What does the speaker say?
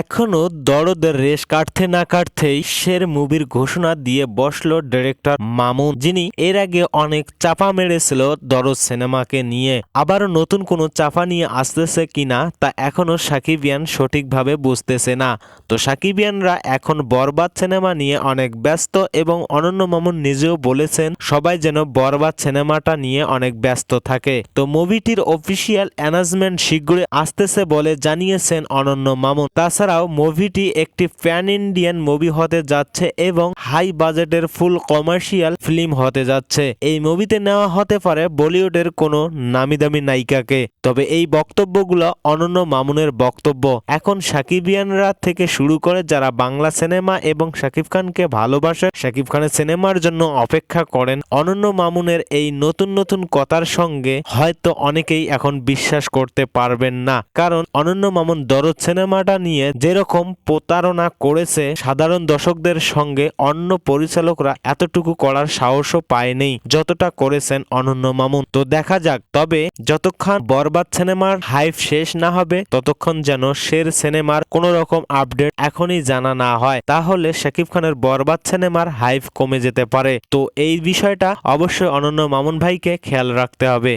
এখনও দরদের রেশ কাটতে না কাটতেই শের মুভির ঘোষণা দিয়ে বসল ডিরেক্টর মামুন, যিনি এর আগে অনেক চাপা মেরেছিল দরদ সিনেমাকে নিয়ে। আবারও নতুন কোনো চাপা নিয়ে আসতেছে কিনা তা এখনও সাকিবিয়ান সঠিকভাবে বুঝতেছে না। তো সাকিবিয়ানরা এখন বরবাদ সিনেমা নিয়ে অনেক ব্যস্ত এবং অনন্য মামুন নিজেও বলেছেন, সবাই যেন বরবাদ সিনেমাটা নিয়ে অনেক ব্যস্ত থাকে। তো মুভিটির অফিসিয়াল অ্যানাউন্সমেন্ট শীঘ্রই আসতেছে বলে জানিয়েছেন অনন্য মামুন। তাছাড়াও মুভিটি একটি প্যান ইন্ডিয়ান মুভি হতে যাচ্ছে এবং হাই বাজেটের ফুল কমার্শিয়াল ফিল্ম হতে যাচ্ছে। এই মুভিতে নেওয়া হতে পারে বলিউডের কোনো নামি দামি নায়িকাকে। তবে এই বক্তব্যগুলো অনন্য মামুনের বক্তব্য। এখন সাকিবিয়ানরা থেকে শুরু করে যারা বাংলা সিনেমা এবং শাকিব খানকে ভালোবাসে, শাকিব খানের সিনেমার জন্য অপেক্ষা করেন অনন্য মামুনের এই নতুন নতুন কথার সঙ্গে হয়তো অনেকেই এখন বিশ্বাস করতে পারবেন না। কারণ অনন্য মামুন দরদ সিনেমাটা নিয়ে যেরকম প্রতারণা করেছে, সাধারণ দর্শকদের সঙ্গে অন্য পরিচালকরা এতটুকু করার সাহসও পায়নি, যতটা করেছেন অনন্য মামুন। তো দেখা যাক, তবে যতক্ষণ বরবাদ সিনেমার হাইপ শেষ না হবে, ততক্ষণ যেন শের সিনেমার কোনো রকম আপডেট এখনই জানা না হয়। তাহলে শাকিব খানের বরবাদ সিনেমার হাইপ কমে যেতে পারে। তো এই বিষয়টা অবশ্যই অনন্য মামুন ভাইকে খেয়াল রাখতে হবে।